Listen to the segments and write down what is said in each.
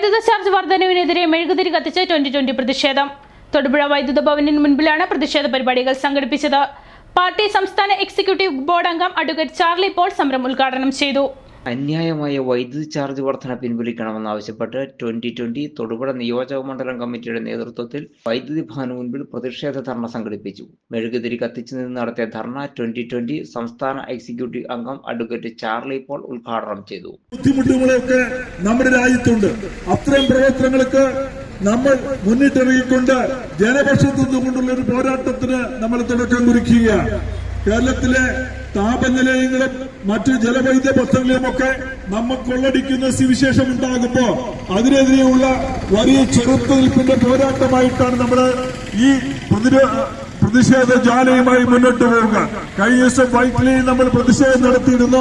വൈദ്യുത ചാർജ് വർധനവിനെതിരെ മെഴുകുതിരി കത്തിച്ച് ട്വന്റി ട്വന്റി പ്രതിഷേധം. തൊടുപുഴ വൈദ്യുത ഭവനിന് മുൻപിലാണ് പ്രതിഷേധ പരിപാടികൾ സംഘടിപ്പിച്ചത്. പാർട്ടി സംസ്ഥാന എക്സിക്യൂട്ടീവ് ബോർഡ് അംഗം അഡ്വക്കേറ്റ് ചാർലി പോൾ സമരം ഉദ്ഘാടനം ചെയ്തു. അന്യായമായ വൈദ്യുതി ചാർജ് വർധന പിൻവലിക്കണമെന്നാവശ്യപ്പെട്ട് ട്വന്റി ട്വന്റി തൊടുപുഴ നിയോജക മണ്ഡലം കമ്മിറ്റിയുടെ നേതൃത്വത്തിൽ വൈദ്യുതി ഭവന് മുൻപിൽ പ്രതിഷേധ ധർണ സംഘടിപ്പിച്ചു. മെഴുകുതിരി കത്തിച്ചു നിന്ന് നടത്തിയ ധർണ ട്വന്റി ട്വന്റി സംസ്ഥാന എക്സിക്യൂട്ടീവ് അംഗം അഡ്വക്കേറ്റ് ചാർലി പോൾ ഉദ്ഘാടനം ചെയ്തു. ബുദ്ധിമുട്ടുകളൊക്കെ നമ്മുടെ രാജ്യത്തുണ്ട്. അത്തരം പ്രവർത്തനങ്ങൾക്ക് നമ്മൾ മുന്നിട്ടിറങ്ങിക്കൊണ്ട് ജനപക്ഷത്തു നിന്നുകൊണ്ടുള്ള ഒരു പോരാട്ടത്തിന് നമ്മൾ തുടക്കം കുറിക്കുകയാണ്. കേരളത്തിലെ താപനിലയങ്ങളും മറ്റു ജലവൈദ്യ പദ്ധതികളുമൊക്കെ നമ്മൾ കൊള്ളടിക്കുന്ന സ്ഥിതിവിശേഷം ഉണ്ടാകുമ്പോൾ അതിനെതിരെയുള്ള വലിയ ചെറുത്തുനിൽപ്പിന്റെ പോരാട്ടമായിട്ടാണ് നമ്മുടെ ഈ പ്രതിരോ പ്രതിഷേധ ജാലയുമായി മുന്നോട്ട് പോവുക. കഴിഞ്ഞ ദിവസം വൈറ്റിലയിൽ നമ്മൾ പ്രതിഷേധം നടത്തിയിരുന്നു.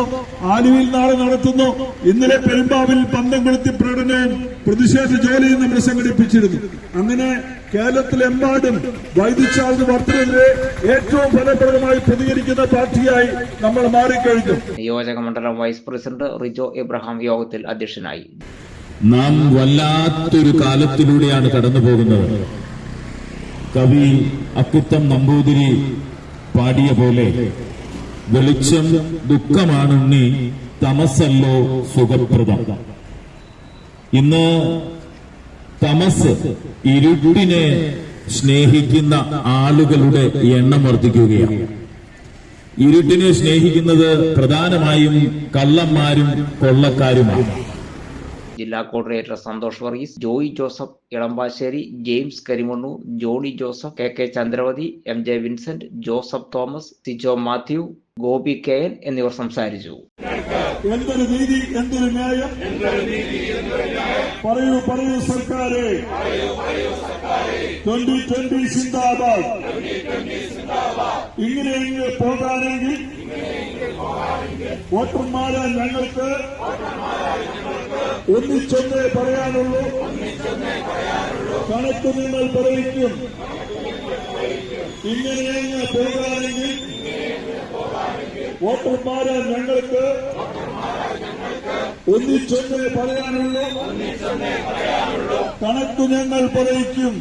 ആലുവിൽ നാളെ നടത്തുന്നു. ഇന്നലെ പെരുമ്പാവിൽ പന്തം കൊളുത്തി പ്രകടനവും പ്രതിഷേധ ജോലിയും നമ്മൾ സംഘടിപ്പിച്ചിരുന്നു. അങ്ങനെ കേരളത്തിലെമ്പാടും വൈദ്യുതി വർദ്ധനെതിരെ ഏറ്റവും ഫലപ്രദമായി പ്രതികരിക്കുന്ന പാർട്ടിയായി നമ്മൾ മാറിക്കഴിഞ്ഞു. നിയോജക മണ്ഡലം വൈസ് പ്രസിഡന്റ് റിജോ എബ്രഹാം യോഗത്തിൽ അധ്യക്ഷനായി. നാം വല്ലാത്തൊരു കാലത്തിലൂടെയാണ് കടന്നു പോകുന്നത് കവി അക്കുത്തം നമ്പൂതിരി പാടിയ പോലെ വെളിച്ചം ദുഃഖമാണുണ്ണി തമസല്ലോ സുഖപ്രദം. ഇന്ന് തമസ് ഇരുട്ടിനെ സ്നേഹിക്കുന്ന ആളുകളുടെ എണ്ണം വർദ്ധിക്കുകയാണ്. ഇരുട്ടിനെ സ്നേഹിക്കുന്നത് പ്രധാനമായും കള്ളന്മാരും കൊള്ളക്കാരുമാണ്. ജില്ലാ coordinator Santhosh Varghese Joy Joseph Elampassery James Karimannu Johnny Joseph K K Chandravathi M J Vincent Joseph Thomas Sijo Mathew Gopi K N എന്നിവർ സംസാരിച്ചു. എന്തൊരു നീതി എന്തൊരു ന്യായം? പറയൂ പറയൂ സർക്കാരെ. ട്വന്റി ട്വന്റി സിന്ദാബാദ്. ഇങ്ങനെ ഇങ്ങനെ പോകാനെങ്കിൽ വോട്ടർമാരെ ഞങ്ങൾക്ക് ഒന്നിച്ചൊന്നേ പറയാനുള്ളൂ. കണക്ക് നിങ്ങൾ പറയിക്കും. ഇങ്ങനെയങ്ങ് ഇങ്ങനെ പോകാനെങ്കിൽ വോട്ടർമാരെ ഞങ്ങൾക്ക് ഒന്നിച്ചൊന്നേ പറയാനുള്ളൂ. കണക്ക് ഞങ്ങൾ പറയിക്കും.